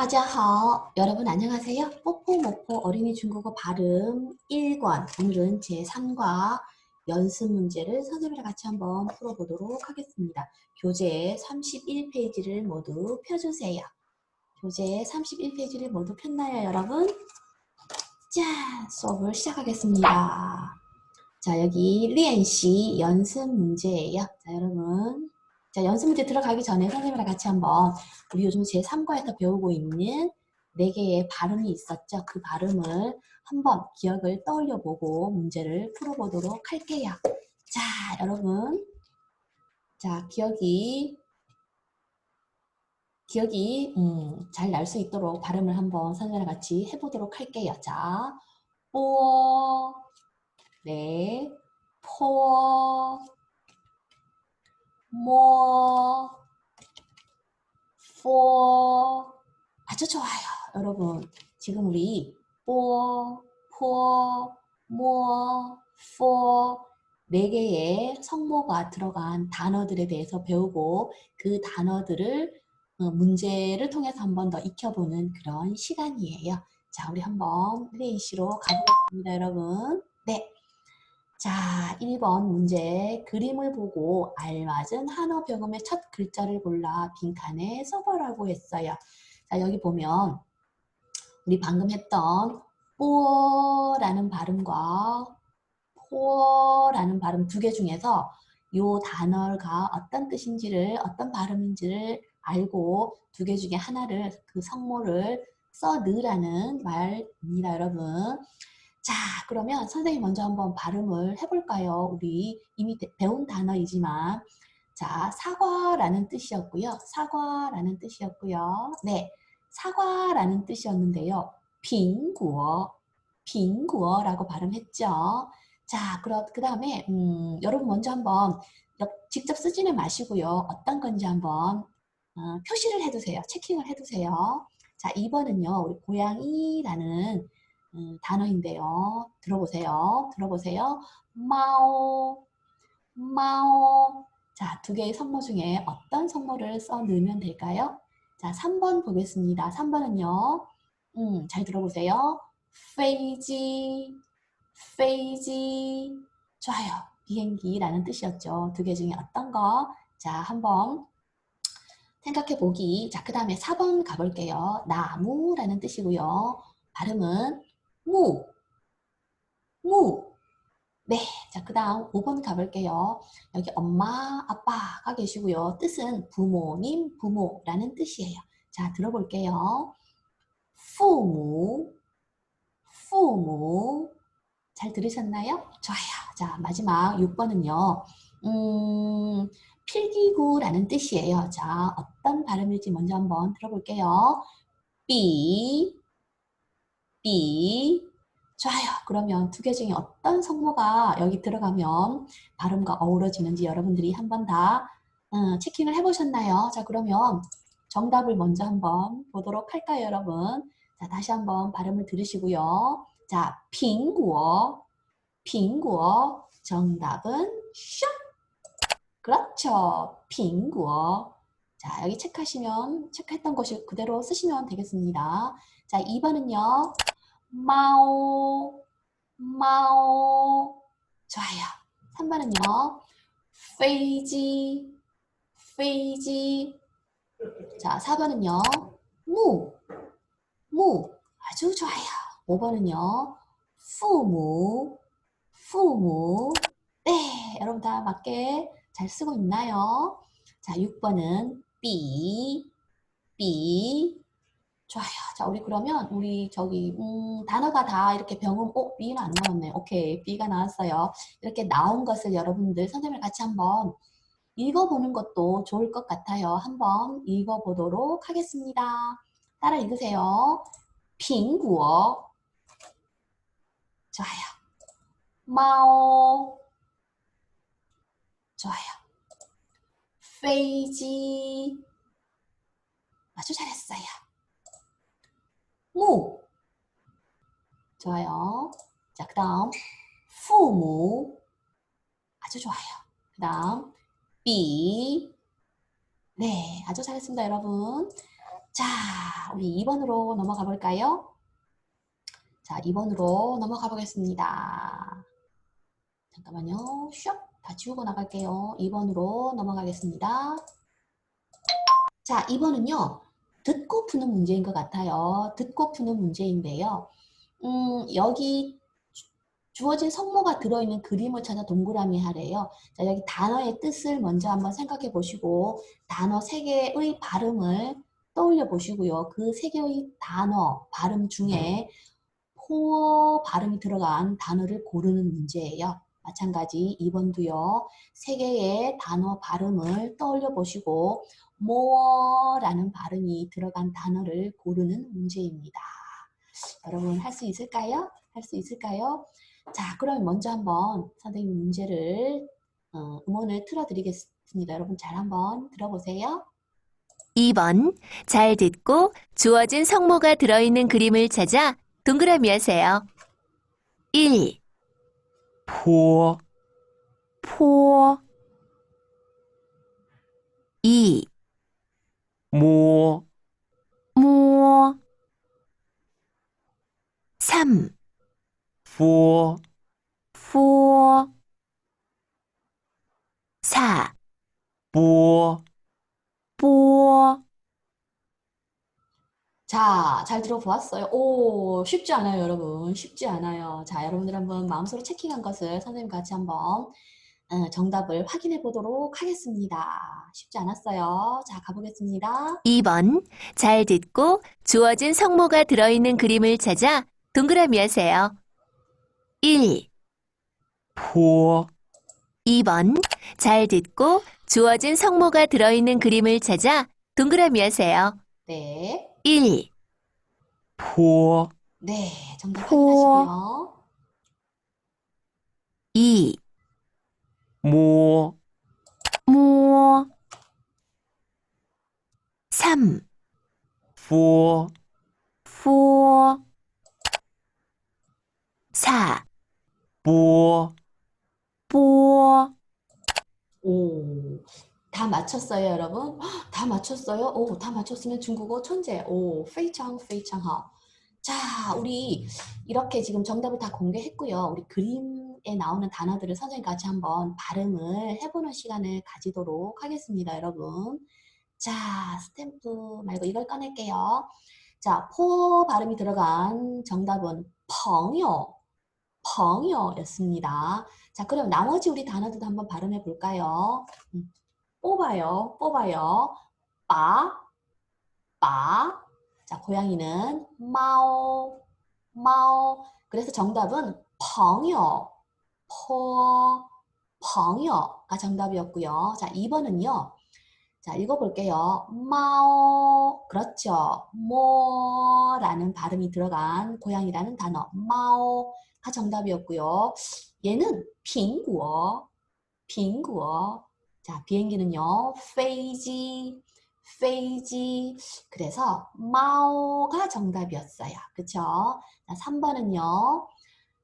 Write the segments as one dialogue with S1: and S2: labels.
S1: 안녕하세요. 여러분 안녕하세요. 뽀뽀모포 어린이 중국어 발음 1권 오늘은 제3과 연습 문제를 선생님이랑 같이 한번 풀어보도록 하겠습니다. 교재 31페이지를 모두 펴주세요. 교재 31페이지를 모두 폈나요 여러분? 자 수업을 시작하겠습니다. 자 여기 리엔시 연습 문제예요. 자 여러분 자, 연습 문제 들어가기 전에 선생님이랑 같이 한번 우리 요즘 제3과에서 배우고 있는 네 개의 발음이 있었죠. 그 발음을 한번 기억을 떠올려 보고 문제를 풀어보도록 할게요. 자, 여러분. 자, 기억이 기억이 음, 잘 날 수 있도록 발음을 한번 선생님이랑 같이 해보도록 할게요. 자, 뽀, 네, 포, more, for 아주 좋아요. 여러분 지금 우리 for, for, more, for 네 개의 성모가 들어간 단어들에 대해서 배우고 그 단어들을 어, 문제를 통해서 한 번 더 익혀보는 그런 시간이에요. 자, 우리 한번 레이시로 가보겠습니다, 여러분. 네. 자, 1번 문제 그림을 보고 알맞은 한어 병음의 첫 글자를 골라 빈칸에 써보라고 했어요. 자, 여기 보면 우리 방금 했던 뽀라는 발음과 포라는 발음 두 개 중에서 이 단어가 어떤 뜻인지를 어떤 발음인지를 알고 두 개 중에 하나를 그 성모를 써넣으라는 말입니다, 여러분. 자, 그러면 선생님 먼저 한번 발음을 해볼까요? 우리 이미 배운 단어이지만 자, 사과라는 뜻이었고요. 사과라는 뜻이었고요. 네, 사과라는 뜻이었는데요. 빙구어, 빙구어라고 발음했죠. 자, 그럼 그 다음에 음, 여러분 먼저 한번 직접 쓰지는 마시고요. 어떤 건지 한번 어, 표시를 해두세요. 체킹을 해두세요. 자, 2번은요. 우리 고양이라는 음, 단어인데요. 들어보세요. 들어보세요. 마오, 마오. 자, 두 개의 성모 중에 어떤 성모를 써 넣으면 될까요? 자, 3번 보겠습니다. 3번은요. 음, 잘 들어보세요. 페이지, 페이지. 좋아요. 비행기라는 뜻이었죠. 두 개 중에 어떤 거? 자, 한번 생각해 보기. 자, 그 다음에 4번 가볼게요. 나무라는 뜻이고요. 발음은 무, 무. 네, 자, 그 다음 5번 가볼게요. 여기 엄마, 아빠가 계시고요. 뜻은 부모님, 부모라는 뜻이에요. 자, 들어볼게요. 부모, 부모. 잘 들으셨나요? 좋아요. 자, 마지막 6번은요. 음, 필기구라는 뜻이에요. 자, 어떤 발음일지 먼저 한번 들어볼게요. 삐, B 좋아요. 그러면 두 개 중에 어떤 성모가 여기 들어가면 발음과 어우러지는지 여러분들이 한 번 다 어, 체킹을 해보셨나요? 자 그러면 정답을 먼저 한번 보도록 할까요 여러분? 자 다시 한번 발음을 들으시고요. 자 빙구어 빙구어 정답은 슉 그렇죠. 빙구어 자 여기 체크하시면 체크했던 것이 그대로 쓰시면 되겠습니다. 자 2번은요. 마오, 마오. 좋아요. 3번은요. 페이지, 페이지. 자, 4번은요. 무, 무. 아주 좋아요. 5번은요. 푸무, 푸무. 네, 여러분 다 맞게 잘 쓰고 있나요? 자, 6번은 삐, 삐. 좋아요. 자, 우리 그러면 우리 저기 음, 단어가 다 이렇게 병음, 어, B는 안 나왔네. 오케이, B가 나왔어요. 이렇게 나온 것을 여러분들 선생님을 같이 한번 읽어보는 것도 좋을 것 같아요. 한번 읽어보도록 하겠습니다. 따라 읽으세요. 빙구어 좋아요. 마오 좋아요. 페이지 아주 잘했어요. 무 좋아요. 자, 그 다음 부모 아주 좋아요. 그 다음 비 네, 아주 잘했습니다, 여러분. 자, 우리 2번으로 넘어가 볼까요? 자, 2번으로 넘어가 보겠습니다. 잠깐만요. 슉! 다 지우고 나갈게요. 2번으로 넘어가겠습니다. 자, 2번은요. 듣고 푸는 문제인 것 같아요. 듣고 푸는 문제인데요. 음, 여기 주- 주어진 성모가 들어있는 그림을 찾아 동그라미 하래요. 자, 여기 단어의 뜻을 먼저 한번 생각해 보시고 단어 세 개의 발음을 떠올려 보시고요. 그 세 개의 단어 발음 중에 포 발음이 들어간 단어를 고르는 문제예요. 마찬가지 2번도요. 세 개의 단어 발음을 떠올려 보시고 뭐라는 발음이 들어간 단어를 고르는 문제입니다. 여러분 할 수 있을까요? 할 수 있을까요? 자, 그럼 먼저 한번 선생님 문제를 어, 음원을 틀어드리겠습니다. 여러분 잘 한번 들어보세요.
S2: 2번. 잘 듣고 주어진 성모가 들어있는 그림을 찾아 동그라미 하세요. 1. 坡포 2.
S3: 모,
S2: 모. 3.
S3: 푸,
S2: 푸. 4.
S3: 뿌,
S2: 뿌.
S1: 자, 잘 들어보았어요. 오, 쉽지 않아요, 여러분. 쉽지 않아요. 자, 여러분들 한번 마음속으로 체킹한 것을 선생님 같이 한번 정답을 확인해 보도록 하겠습니다. 쉽지 않았어요. 자, 가보겠습니다.
S2: 2번. 잘 듣고 주어진 성모가 들어있는 그림을 찾아 동그라미 하세요. 1.
S3: 坡
S2: 2번. 잘 듣고 주어진 성모가 들어있는 그림을 찾아 동그라미 하세요.
S1: 네.
S2: 1.
S3: 坡
S1: 네, 정답
S2: 포.
S1: 확인하시고요.
S2: 2.
S3: 摸
S2: 모 3.
S3: 佛
S2: 포 4.
S3: 波
S2: 뽀
S1: 오, 다 맞췄어요, 여러분? 헉, 다 맞췄어요? 오, 다 맞췄으면 중국어 천재. 오, 非常非常好. 자, 우리 이렇게 지금 정답을 다 공개했고요. 우리 그림에 나오는 단어들을 선생님 같이 한번 발음을 해보는 시간을 가지도록 하겠습니다, 여러분. 자, 스탬프 말고 이걸 꺼낼게요. 자, 포 발음이 들어간 정답은 펑요. 펑요였습니다. 자, 그럼 나머지 우리 단어들도 한번 발음해 볼까요? 음, 뽑아요, 뽑아요. 빠, 빠, 자, 고양이는 마오, 마오. 그래서 정답은 펑요, 포, 펑요가 정답이었고요. 자, 2번은요. 자, 읽어볼게요. 마오, 그렇죠. 모라는 발음이 들어간 고양이라는 단어 마오가 정답이었고요. 얘는 빙구어, 빙구어. 자, 비행기는요. 페이지, 페이지. 그래서 마오가 정답이었어요. 그쵸? 자, 3번은요.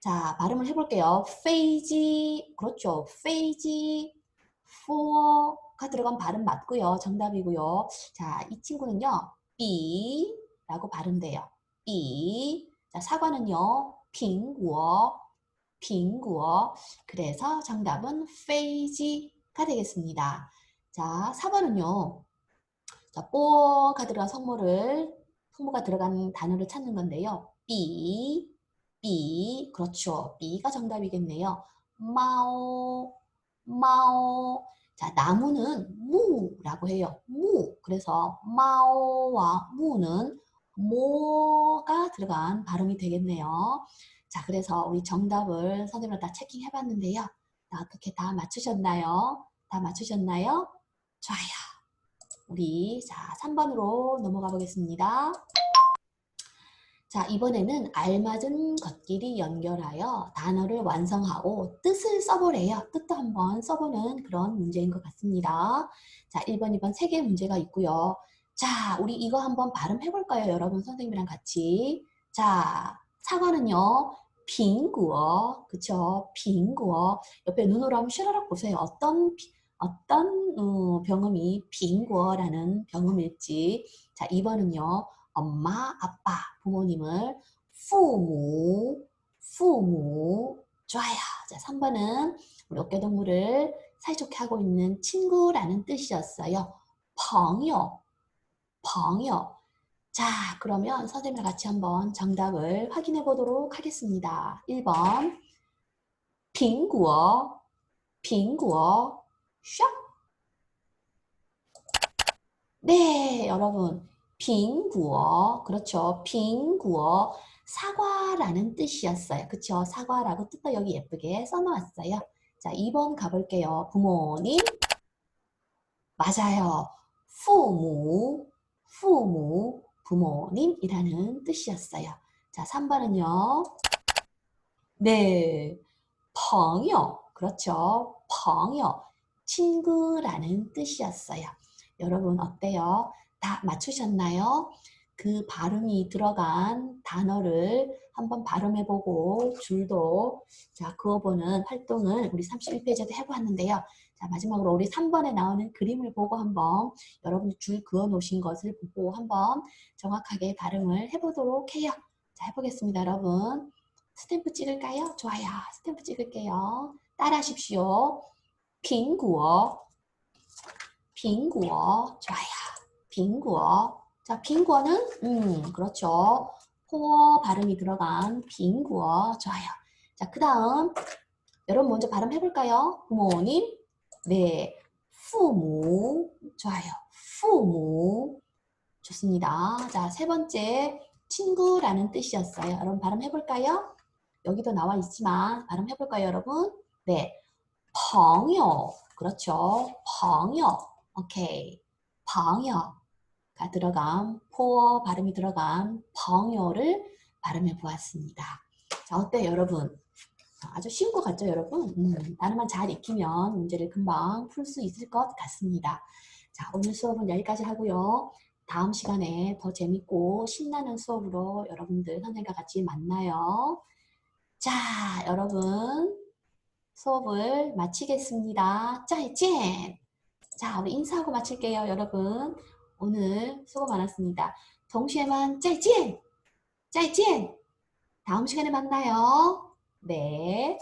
S1: 자, 발음을 해볼게요. 페이지, 그렇죠. 페이지, 포가 들어간 발음 맞고요. 정답이고요. 자, 이 친구는요, 삐라고 발음돼요. 삐. 자, 사과는요, 빙구어, 빙구어. 그래서 정답은 페이지가 되겠습니다. 자, 4번은요. 자, 뽀가 들어간 성모를, 성모가 들어간 단어를 찾는 건데요. 삐, 삐, 그렇죠. 삐가 정답이겠네요. 마오, 마오. 자, 나무는 무라고 해요. 무. 그래서 마오와 무는 모가 들어간 발음이 되겠네요. 자, 그래서 우리 정답을 선생님으로 다 체킹해 봤는데요. 어떻게 다 맞추셨나요? 다 맞추셨나요? 좋아요. 우리 자, 3번으로 넘어가 보겠습니다. 자, 이번에는 알맞은 겉길이 연결하여 단어를 완성하고 뜻을 써보래요. 뜻도 한번 써보는 그런 문제인 것 같습니다. 자, 1번, 2번 세 개의 문제가 있고요. 자, 우리 이거 한번 발음해 볼까요? 여러분 선생님이랑 같이. 자, 사과는요. 빙구어, 그쵸? 빙구어. 옆에 눈으로 한번 슈라락 보세요. 어떤 비- 어떤 어, 병음이 빙구어라는 병음일지. 자, 2번은요. 엄마, 아빠, 부모님을 父母,父母. 좋아요. 자, 3번은 우리 어깨동무를 사이좋게 하고 있는 친구라는 뜻이었어요. 朋友,朋友. 자, 그러면 선생님과 같이 한번 정답을 확인해 보도록 하겠습니다. 1번. 苹果,苹果, 샵. 네, 여러분. 빙구어. 그렇죠. 빙구어. 사과라는 뜻이었어요. 그렇죠. 사과라고 뜻도 여기 예쁘게 써놓았어요. 자, 2번 가볼게요. 부모님. 맞아요. 부모, 부모, 부모님이라는 뜻이었어요. 자, 3번은요. 네, 펑요. 그렇죠. 펑요. 친구라는 뜻이었어요. 여러분 어때요? 다 맞추셨나요? 그 발음이 들어간 단어를 한번 발음해보고 줄도 자 그어보는 활동을 우리 31페이지에도 해보았는데요. 자 마지막으로 우리 3번에 나오는 그림을 보고 한번 여러분이 줄 그어 놓으신 것을 보고 한번 정확하게 발음을 해보도록 해요. 자 해보겠습니다 여러분. 스탬프 찍을까요? 좋아요. 스탬프 찍을게요. 따라하십시오. 苹 빙구어 좋아요. 빙구어 자, 빙구어는 음, 그렇죠. 호어 발음이 들어간 빙구어 좋아요. 자, 그 다음 여러분 먼저 발음해 볼까요? 부모님 네, 부모 좋아요. 부모 좋습니다. 자, 세 번째 친구라는 뜻이었어요. 여러분 발음해 볼까요? 여기도 나와 있지만 발음해 볼까요, 여러분? 네, 펑요 그렇죠. 펑요 오케이. 방여가 들어간 포어 발음이 들어간 방여를 발음해 보았습니다. 자, 어때요, 여러분? 어, 아주 쉬운 것 같죠, 여러분? 음, 단어만 잘 익히면 문제를 금방 풀 수 있을 것 같습니다. 자, 오늘 수업은 여기까지 하고요. 다음 시간에 더 재밌고 신나는 수업으로 여러분들 선생님과 같이 만나요. 자, 여러분 수업을 마치겠습니다. 짜이찐! 자, 우리 인사하고 마칠게요, 여러분. 오늘 수고 많았습니다. 동시에만 짜이젠! 짜이젠! 다음 시간에 만나요. 네.